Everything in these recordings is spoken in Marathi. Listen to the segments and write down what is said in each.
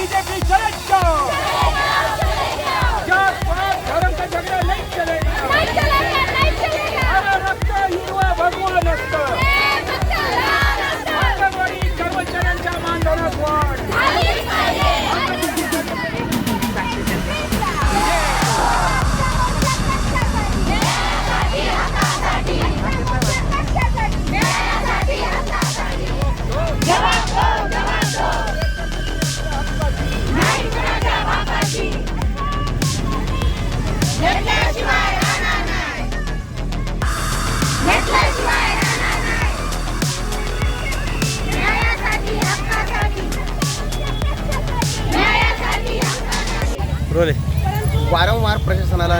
BJP チャレジ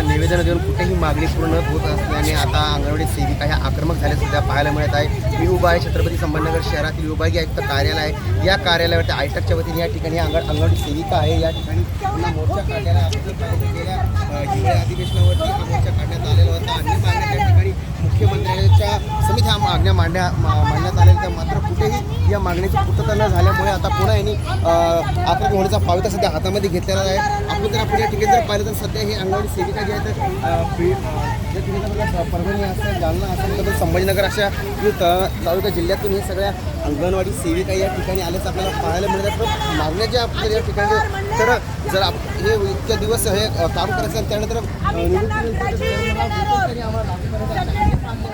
निवेदन देऊन कुठेही मागणी पूर्ण होत असल्याने आता अंगणवाडी सेविका ह्या आक्रमक झाल्या सुद्धा पाहायला मिळत आहे. मी उभा आहे छत्रपती संभाजीनगर शहरातील विभागीय आयुक्त कार्यालय. आहे या कार्यालयावरती आयटकच्या वतीने या ठिकाणी अंगण अंगणवाडी सेविका आहे. या ठिकाणी पुन्हा मोर्चा काढलेला आपण गेल्या हिवाळी अधिवेशनावरती हा मोर्चा काढण्यात आलेला होता. अन्य मागण्या त्या ठिकाणी मुख्यमंत्र्यांच्या समिती ह्या मागण्या मांडण्या मा- मांडण्यात आलेल्या त्या मात्र कुठेही या मागणीची पूर्तता न झाल्यामुळे आता पुन्हा यांनी अ, आक्रमक होण्याचा पावता सध्या हातामध्ये घेतलेला आहे. आपण जर आपण या ठिकाणी जर पाहिलं तर सध्या हे अंगणवाडी सेविका जी आहे तर तुम्ही जर परभणी असेल जालना असेल तर संभाजीनगर अशा तालुका जिल्ह्यातून हे सगळ्या अंगणवाडी सेविका या ठिकाणी आल्याचं आपल्याला पाहायला मिळतात पण मागण्या ज्या आपल्या या ठिकाणी तर जर आप हे इतके दिवस हे काम करायचं त्यानंतर निवडणूक आम्हाला लागू करायचं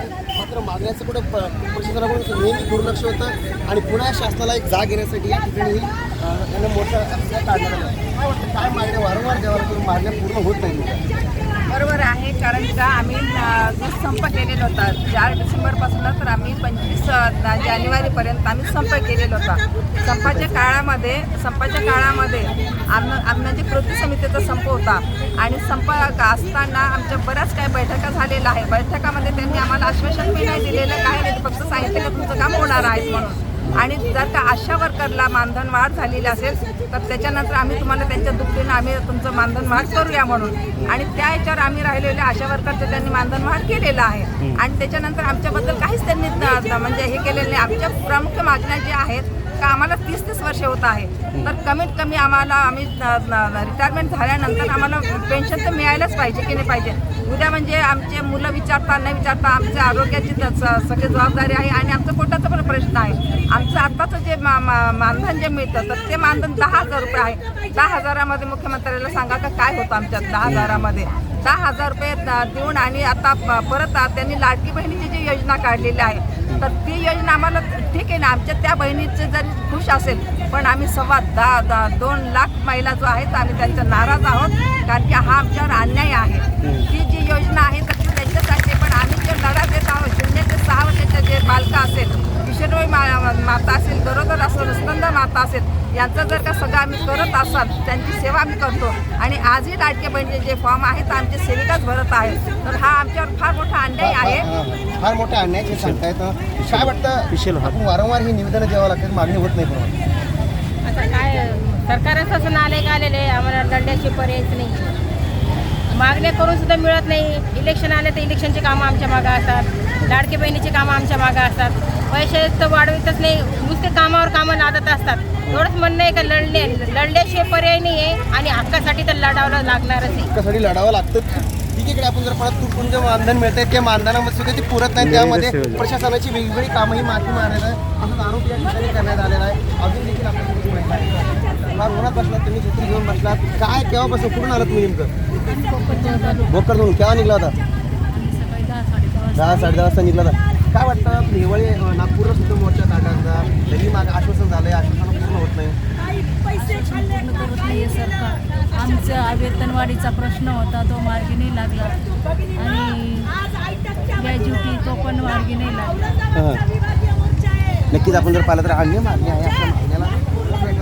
आहे. मात्र मागण्याचं कुठं प्रशासनाकडून नेहमी दुर्लक्ष होतं आणि पुन्हा शासनाला एक जाग येण्यासाठी या ठिकाणी अ, मोठं काय वाटतं काय मागण्या वारंवार देवाला तुम्ही मागण्या पूर्ण होत नाही? बरोबर आहे कारण का आम्ही अ, जो संप केलेला होता चार डिसेंबरपासून तर आम्ही पंचवीस जानेवारीपर्यंत आम्ही संप केलेला होता. संपाच्या काळामध्ये संपाच्या काळामध्ये आम आमच्या कृती समितीचा संप होता. आणि संप असताना आमच्या बऱ्याच काही बैठका झालेल्या आहे बैठकामध्ये त्यांनी आम्हाला आश्वासन बी नाही दिलेलं. काय नाही फक्त सांगितलेलं तुमचं काम होणार आहे म्हणून. आणि जर का आशा वर्करला मानधन वाढ झालेली असेल तर त्याच्यानंतर आम्ही तुम्हाला त्यांच्या दुपटीनं आम्ही तुमचं मानधन वाढ करूया म्हणून. आणि त्या याच्यावर आम्ही राहिलेल्या आशा वर्करचं त्यांनी मानधन वाढ केलेलं आहे. आणि त्याच्यानंतर आमच्याबद्दल काहीच त्यांनी म्हणजे हे केलेलं नाही. आमच्या प्रमुख मागण्या ज्या आहेत का आम्हाला तीस तीस वर्ष होत आहे. तर कमीत कमी आम्हाला आम्ही रिटायरमेंट झाल्यानंतर आम्हाला पेन्शन तर मिळायलाच पाहिजे की नाही पाहिजे. उद्या म्हणजे आमचे मुलं विचारता न विचारता आमच्या आरोग्याची सगळी जबाबदारी आहे आणि आमचं पोटाचा पण प्रश्न आहे. आमचं आत्ताचं जे मा- मा- मानधन जे मिळतं तर ते मानधन दहा हजार रुपये आहे. दहा हजारामध्ये मुख्यमंत्र्याला सांगा का काय होतं आमच्या दहा हजारामध्ये. दहा हजार रुपये देऊन आणि आता प- परत त्यांनी लाडकी बहिणीची जी योजना काढलेली आहे तर ती योजना आम्हाला ठीक आहे ना आमच्या त्या बहिणीचे जरी खुश असेल पण आम्ही सव्वा दहा दहा दोन लाख महिला जो आहेत आम्ही त्यांच्या नाराज आहोत कारण की हा आमच्यावर अन्याय आहे. ती जी योजना आहे तर ती त्यांच्यासाठी पण आम्ही जे लढा देत आहोत शून्य ते सहा वर्षाचे जे बालकं असेल मा माता असेल गरोदर असेल स्तंद माता असेल यांचं जर का सगळं आम्ही करत असाल त्यांची सेवा आम्ही करतो. आणि आजही लाडके बहिणीचे जे फॉर्म आहेत आमचे सेविकाच भरत आहेत. तर हा आमच्यावर फार मोठा अन्याय आहे. फार मोठ्या अन्यायाचे सांगतायत काय वाटतं आपण वारंवार ही निवेदनं द्यावं लागतात मागणी होत नाही पण आता काय सरकारच असं नाले का आलेले आहे, आम्हाला दंड्याशी पर्यायच नाही. मागण्या करून सुद्धा मिळत नाही. इलेक्शन आले तर इलेक्शनचे कामं आमच्या मागं असतात. लाडके बहिणीचे कामं आमच्या मागं असतात. पैसे तर वाढवितच नाही. नुसते कामावर कामं लादत असतात. एवढंच म्हणणं आहे का लढले लढल्याशिवाय पर्याय नाही आहे आणि हक्कासाठी तर लढावं लागणारच आहे. त्यासाठी लढावं लागतं. एकीकडे आपण जर परत तुटून जे मानधन मिळतंय त्या मानधनामध्ये सुद्धा ती पुरत नाही त्यामध्ये प्रशासनाची वेगवेगळी कामंही माफी मारण्यात आहे असा आरोप या ठिकाणी करण्यात आलेला आहे. अजून देखील. फार उन्हात बसलात? तुम्ही छत्री घेऊन बसलात? काय केव्हापासून कुठून आलं तुम्ही नेमकं? बोकर म्हणून केव्हा निघला होता? दहा साडे दहा वाजता निघला होता. काय वाटतं हिवाळी नागपूरला सुद्धा मोर्चा काढण्याचा तरी मागे आश्वासन झालंय आश्वासन पूर्ण होत नाही. पूर्ण करत नाहीये सरकार आमचा वेतनवाढीचा प्रश्न होता तो मार्गी नाही लागला. आणि ग्रॅज्युटी तो पण मार्गी नाही लागला. हां. नक्कीच आपण जर पाहिलं तर अन्य मागणी आहे आपल्या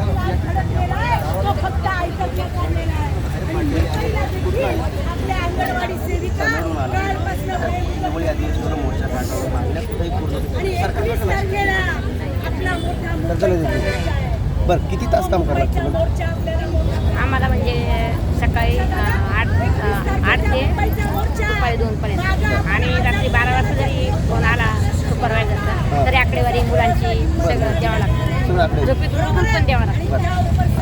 पूर्ण तिथे. बरं किती तास काम मोठा आम्हाला म्हणजे सकाळी आठ आठ ते दुपारी दोनपर्यंत आणि रात्री बारा वाजता जरी फोन आला सुपरवायझरचा तरी आकडेवारी मुलांची सगळं द्यावं लागतं. झोपेत उठून पण द्यावं लागतं.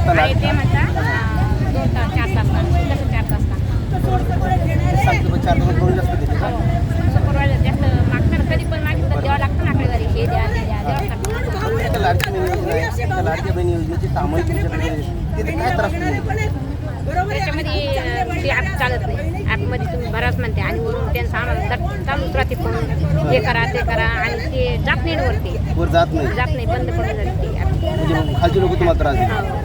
बरं. आणि ते म्हणतात अं, दोन तास चार तास कसं चार तास का? सुपरवायझर जास्त कधी पण मागितलं द्यावं लागतं ना आपल्या घरी हे द्या ते द्या द्यावं लागतं. त्या लाडकी बहीण योजना आहे त्या लाडक्या बहीण योजनेची सामायिक तुमच्याकडे तिथे काय त्रास होतो त्याच्यामध्ये ते ॲप चालत नाही. ॲपमध्ये तुम्ही भराच म्हणते आणि वरून त्यांचं आम्हाला दर- चालूच राहते फोन हे करा ते करा आणि ते जात नाही ना वरती. वर जात नाही. जात नाही बंद पडून जाते ते म्हणजे खालचे लोक तुम्हाला त्रास देतात.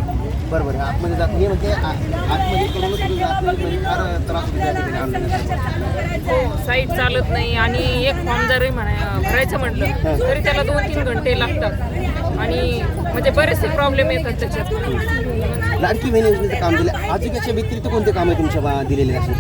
बरं बरं आतमध्ये जात नाही म्हणजे आ- आतमध्ये जात नाही म्हणजे फार त्रास होतो त्या ठिकाणी ऑनलाईन हो साईट चालत नाही आणि एक फॉर्म जरी म्हणा भरायचं म्हटलं तरी त्याला दोन तीन घंटे लागतात. आणि म्हणजे बरेचसे प्रॉब्लेम येतात त्याच्यात. लाडकी बहीण योजनेचं काम दिलं आजीकाच्या व्यतिरिक्त कोणते काम आहे तुमच्या बा- दिलेले असे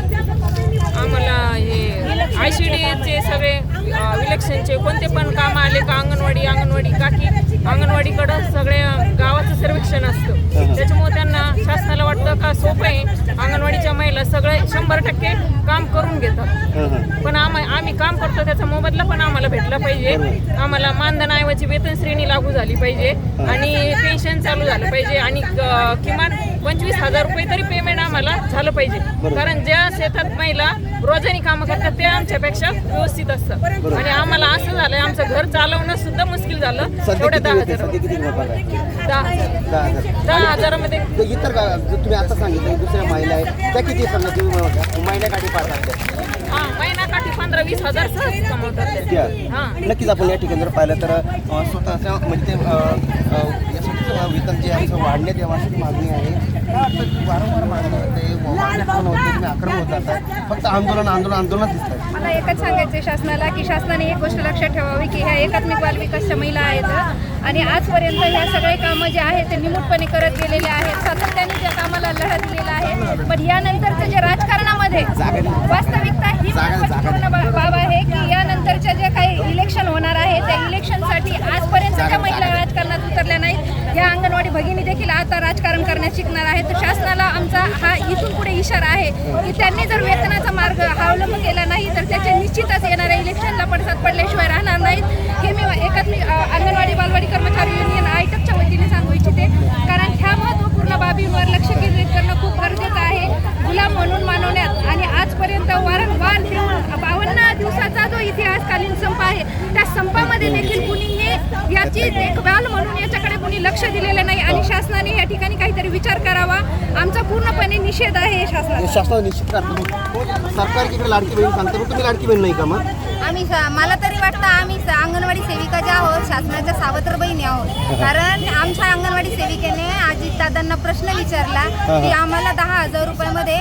आम्हाला हे आय सी डीचे सगळे विलक्षणचे कोणते पण काम आले का अंगणवाडी अंगणवाडी काकी अंगणवाडीकडं सगळे गावाचं सर्वेक्षण असतं. त्याच्यामुळे त्यांना शासनाला वाटतं का सोपं आहे अंगणवाडीच्या महिला सगळे शंभर टक्के काम करून घेतात. पण आम आम्ही काम करतो त्याचा मोबदला पण आम्हाला भेटला पाहिजे. आम्हाला मानधनाऐवजी वेतन श्रेणी लागू झाली पाहिजे आणि पेन्शन चालू झालं पाहिजे आणि किमान पंचवीस हजार रुपये तरी पेमेंट आम्हाला झालं पाहिजे. कारण ज्या शेतात महिला रोजानी कामं करतात ते आमच्यापेक्षा व्यवस्थित असतात. आणि आम्हाला असं झालंय आमचं घर चालवणं सुद्धा मुश्किल झालं. सध्या किती दहा हजार सध्या किती मिळत आहे? दहा हजार. दहा हजार. दहा हजारामध्ये. तर इतर का जर तुम्ही आता सांगितलं दुसऱ्या आहेत त्या किती समजा तुम्ही म्हणता महिन्याकाठी पाहतात त्या हा महिना काठी पंधरा वीस हजार सहज कमवतात ते. त्या हा. नक्कीच आपण या ठिकाणी जर पाहिलं तर अ, स्वतःच्या म्हणजे ते अ, अ, यासाठी वेतन जे आमचं वाढण्यात यावं अशी मागणी आहे. वारंवार मागणी होते वाढण्यात पण होते तुम्ही आक्रमक होत जातात. फक्त आंदोलन आंदोलन आंदोलन दिसतात. मला एकच सांगायचं शासनाला की शासनाने एक गोष्ट लक्षात ठेवावी की ह्या एकात्मिक बाल विकासच्या महिला आहेत. आणि आजपर्यंत ह्या सगळे कामं जे आहेत ते निमूटपणे करत गेलेले आहेत. सातत्याने ज्या कामाला लढा दिलेला आहे. पण यानंतरचं जे राजकारणामध्ये वास्तविकता ही महत्त्वपूर्ण बा- बाब आहे की यानंतरच्या जे काही इलेक्शन होणार आहे त्या इलेक्शनसाठी आजपर्यंतच्या महिला राजकारणात उतरल्या नाहीत. या अंगणवाडी भगिनी देखील आता राजकारण करण्यात शिकणार आहेत. तर शासनाला आमचा हा इथून पुढे इशारा आहे की त्यांनी जर वेतनाचा मार्ग हा अवलंब केला नाही तर त्याचे निश्चितच येणाऱ्या इलेक्शनला पडसाद पडल्याशिवाय राहणार नाहीत हे मी एकात्मिक अ, अंगणवाडी बालवाडी कर्मचारी युनियन आयटकच्या वतीने सांगू इच्छिते कारण ह्या महत्त्वपूर्ण बाबींवर लक्ष केंद्रित करणं खूप गरजेचं आहे गुलाम म्हणून मानवण्यात आणि आजपर्यंत वारंवार देऊन बावन्न दिवसाचा जो इतिहासकालीन संप आहे त्या संपामध्ये देखील कुणीही याची देखभाल म्हणून याच्याकडे कुणी लक्ष दिलेलं नाही आणि शासनाने या ठिकाणी काहीतरी विचार करावा. आमचा पूर्णपणे निषेध आहे शासनाचा. शासनाने निश्चित करतो सरकार इकडे लाडकी बहीण सांगतं. पण तुम्ही लाडकी बहीण नाही का मग? आम्ही मला तरी वाटतं आम्ही अंगणवाडी सेविका ज्या आहोत शासनाच्या सावत्र बहिणी आहोत कारण आमच्या अंगणवाडी सेविकेने अजित दादांना प्रश्न विचारला की आम्हाला दहा हजार रुपयामध्ये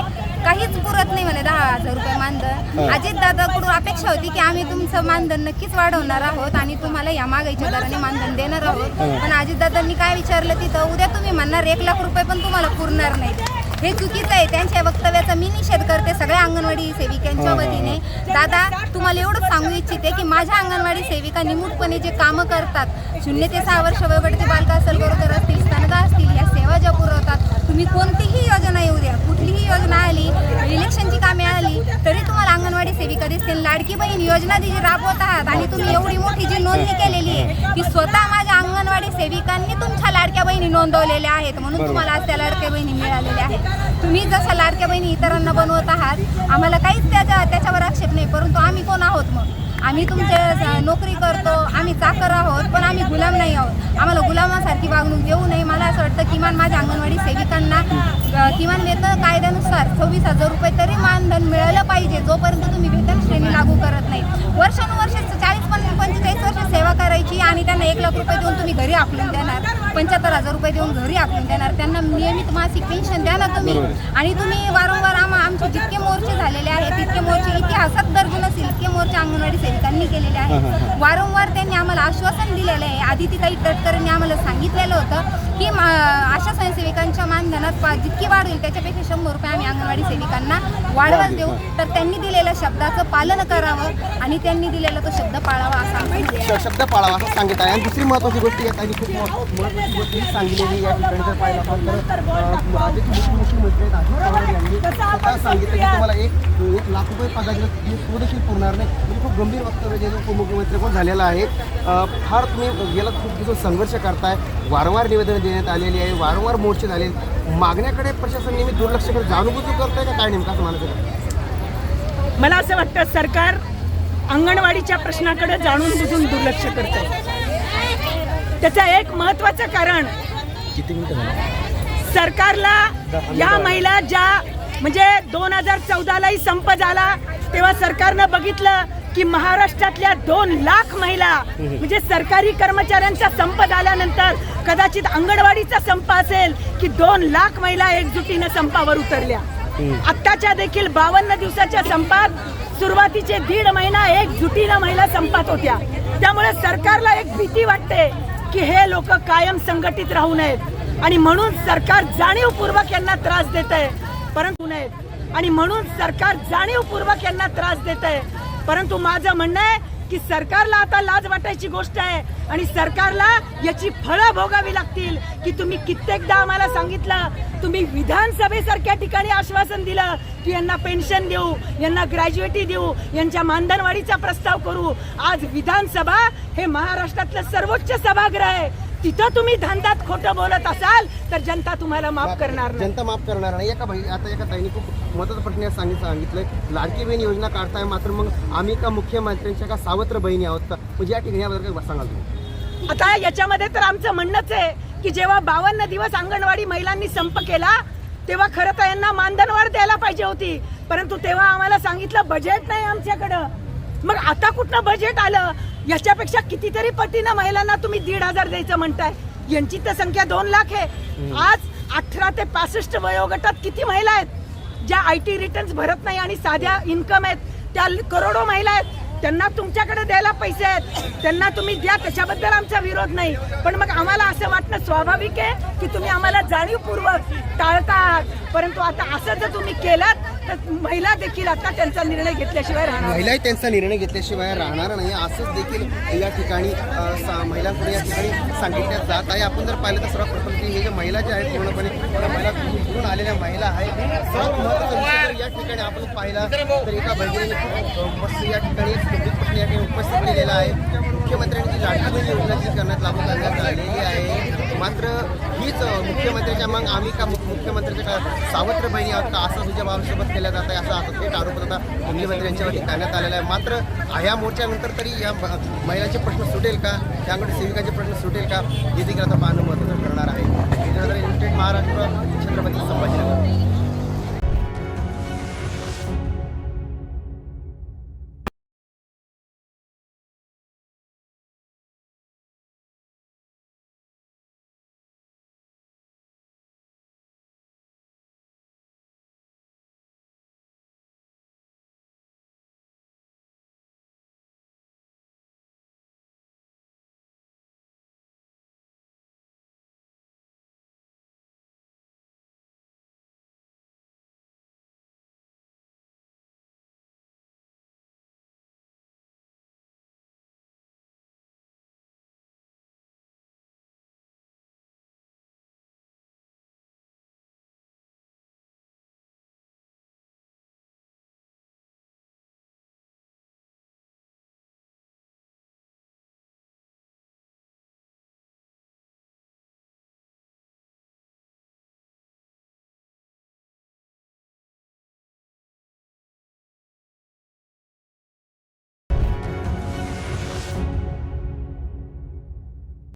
काहीच पुरत नाही म्हणे दहा हजार रुपये मानधन. अजित दादाकडून अपेक्षा होती की आम्ही तुमचं मानधन नक्कीच वाढवणार आहोत आणि तुम्हाला या मागाईच्या दराने मानधन देणार आहोत. पण अजित दादांनी काय विचारलं तिथं? उद्या तुम्ही म्हणणार एक लाख रुपये पण तुम्हाला पुरणार नाही. हे चुकीचं आहे. त्यांच्या वक्तव्याचा मी निषेध करते सगळ्या अंगणवाडी सेविकांच्या वतीने. दादा तुम्हाला एवढंच सांगू इच्छिते की माझ्या अंगणवाडी सेविका निमूटपणे जे कामं करतात शून्य ते सहा वर्ष वयोगटाचे बालका असेल गरोदर असतील स्तनदा असतील या सेवा ज्या पुरवतात तुम्ही कोणतीही योजना येऊ द्या. कुठलीही योजना आली इलेक्शनची कामे आली तरी तुम्हाला अंगणवाडी सेविका दिसतील. लाडकी बहीण योजना जी राबवत आहात आणि तुम्ही एवढी मोठी जी नोंदणी केलेली आहे की स्वतः माझ्या अंगणवाडी सेविकांनी तुमच्या लाडक्या बहिणी नोंदवलेल्या आहेत. म्हणून तुम्हाला आज त्या लाडक्या बहिणी मिळालेल्या आहेत. तुम्ही जसं लाडक्या बहिणी इतरांना बनवत आहात आम्हाला काहीच त्याच्या त्याच्यावर आक्षेप नाही परंतु आम्ही कोण आहोत मग? आम्ही तुमच्या नोकरी करतो आम्ही चाकर आहोत पण आम्ही गुलाम नाही आहोत. आम्हाला गुलामासारखी वागणूक देऊ नये. मला असं वाटतं किमान माझ्या अंगणवाडी सेविकांना किमान वेतन कायद्यानुसार सव्वीस हजार रुपये तरी मानधन मिळालं पाहिजे जोपर्यंत तुम्ही वेतन श्रेणी लागू करत नाही. वर्षानुवर्षे चाळीस पण लाख रुपये देऊन तुम्ही घरी आपलून देणार पंच्याहत्तर हजार रुपये देऊन घरी आपलून देणार त्यांना नियमित मासिक पेन्शन द्या ना तुम्ही. आणि तुम्ही वारंवार आम्हा आमचे जितके मोर्चे झालेले आहेत तितके मोर्चे इतिहासात दर्ज नसतील इतके मोर्चे अंगणवाडी सेविकांनी केलेले आहेत. वारंवार त्यांनी आम्हाला आश्वासन दिलेलं आहे. आदितीताई तटकरेंनी आम्हाला सांगितलेलं होतं की मा- आशा स्वयंसेविकांच्या मानधन मेहनत पा जितकी वाढ होईल त्याच्यापेक्षा शंभर रुपये आम्ही अंगणवाडी सेविकांना वाढवत देऊ. तर त्यांनी दिलेल्या शब्दाचं पालन करावं आणि त्यांनी दिलेला तो शब्द पाळावा असा शब्द पाळावा असं सांगितलं आहे. आणि दुसरी महत्त्वाची गोष्ट येत आहे खूप महत्त्वाची गोष्ट सांगितलेली या ठिकाणी जर पाहिलं आपण तर मुख्यमंत्री यांनी सांगितलं की तुम्हाला एक लाख रुपये पगार देखील पुरणार नाही. खूप गंभीर वक्तव्य जे उपमुख्यमंत्री पण झालेलं आहे फार तुम्ही गेला खूप दिवस संघर्ष करताय वारंवार निवेदनं देण्यात आलेली आहे वारंवार मोर्चे झाले मागण्याकडे प्रशासन नेहमी दुर्लक्ष करत जाणूनबुजून करताय का काय नेमका असं म्हणायचं मला असं वाटतं सरकार अंगणवाडीच्या प्रश्नाकडे जाणून बुजून दुर्लक्ष करत आहे त्याचं एक महत्वाचं कारण सरकारला या महिला ज्या म्हणजे दोन हजार चौदालाही संप झाला तेव्हा सरकारनं बघितलं की महाराष्ट्रातल्या दोन लाख महिला म्हणजे सरकारी कर्मचाऱ्यांचा संप झाल्यानंतर कदाचित अंगणवाडीचा संप असेल की दोन लाख महिला एकजुटीनं संपावर उतरल्या. आत्ताच्या देखील बावन्न दिवसाच्या संपात सुरुवातीचे दीड महिना एकजुटीनं महिला संपात होत्या. त्यामुळे सरकारला एक भीती वाटते की हे लोक कायम संघटित राहू नयेत. आणि म्हणून सरकार जाणीवपूर्वक यांना त्रास देत आहे परंतु नयेत. आणि म्हणून सरकार जाणीवपूर्वक यांना त्रास देत आहे परंतु माझं म्हणणं आहे की सरकारला आता लाज वाटायची गोष्ट आहे आणि सरकारला याची फळं भोगावी लागतील की तुम्ही कित्येकदा आम्हाला सांगितलं तुम्ही विधानसभेसारख्या ठिकाणी आश्वासन दिलं की यांना पेन्शन देऊ यांना ग्रॅज्युएटी देऊ यांच्या मानधनवाढीचा प्रस्ताव करू. आज विधानसभा हे महाराष्ट्रातलं सर्वोच्च सभागृह आहे. तिथं तुम्ही धंदात खोटं बोलत असाल तर जनता तुम्हाला माफ करणार नाही. जनता माफ करणार नाही. एका भाई आता एका ताईने खूप महत्वाचं प्रश्न सांगित सांगितलंय. लाडकी बहीण योजना काढताय मात्र मग आम्ही का मुख्यमंत्र्यांच्या का सावत्र बहिणी आहोत का? म्हणजे या ठिकाणी याबद्दल काय सांगाल तुम्ही? आता याच्यामध्ये तर आमचं म्हणणंच आहे की जेव्हा बावन्न दिवस अंगणवाडी महिलांनी संप केला तेव्हा खरं तर यांना मानधनवाढ द्यायला पाहिजे होती. परंतु तेव्हा आम्हाला सांगितलं बजेट नाही आमच्याकडं. मग आता कुठनं बजेट आलं? याच्यापेक्षा कितीतरी पटीनं महिलांना तुम्ही दीड हजार द्यायचं म्हणताय. यांची तर संख्या दोन लाख आहे. आज अठरा ते पासष्ट वयोगटात किती महिला आहेत? ज्या आय टी रिटर्न्स भरत नाही आणि साध्या इन्कम आहेत त्या करोडो महिला आहेत. त्यांना तुमच्याकडे द्यायला पैसे आहेत. त्यांना तुम्ही द्या त्याच्याबद्दल आमचा विरोध नाही. पण मग आम्हाला असं वाटणं स्वाभाविक आहे की तुम्ही आम्हाला जाणीवपूर्वक टाळता आहात परंतु आता असं जर तुम्ही केलात तर महिला देखील आता त्यांचा निर्णय घेतल्याशिवाय राहणार महिलाही त्यांचा निर्णय घेतल्याशिवाय राहणार नाही. असंच देखील या ठिकाणी महिलांकडे या ठिकाणी सांगितल्या जात आहे. आपण जर पाहिलं तर सर्वप्रथम की हे जे महिला ज्या आहेत पूर्णपणे महिला घेऊन आलेल्या महिला आहेत. सर्वात महत्त्वाचा या ठिकाणी आपण पाहिला तर एका भगिनीने मस्त या ठिकाणी या ठिकाणी उपस्थित केलेला आहे. मुख्यमंत्र्यांनी जी लाडकी योजना जी करण्यात लागू करण्यात आलेली आहे मात्र हीच मुख्यमंत्र्यांच्या मुख्यमंत्र्याच्या मग आम्ही का मुख- मुख्यमंत्र्याच्या का सावत्र बहिणी आहोत का असं तुझ्या बाबासोबत केल्या जात आहे असा थेट आरोप आता मुख्यमंत्री यांच्यावरती करण्यात आलेला आहे. मात्र ह्या मोर्चानंतर तरी या महिलांचे प्रश्न सुटेल का? त्याकडे सेविकांचे प्रश्न सुटेल का? हे देखील आता पाहणं महत्त्वाचं ठरणार आहे. महाराष्ट्र छत्रपती संभाजी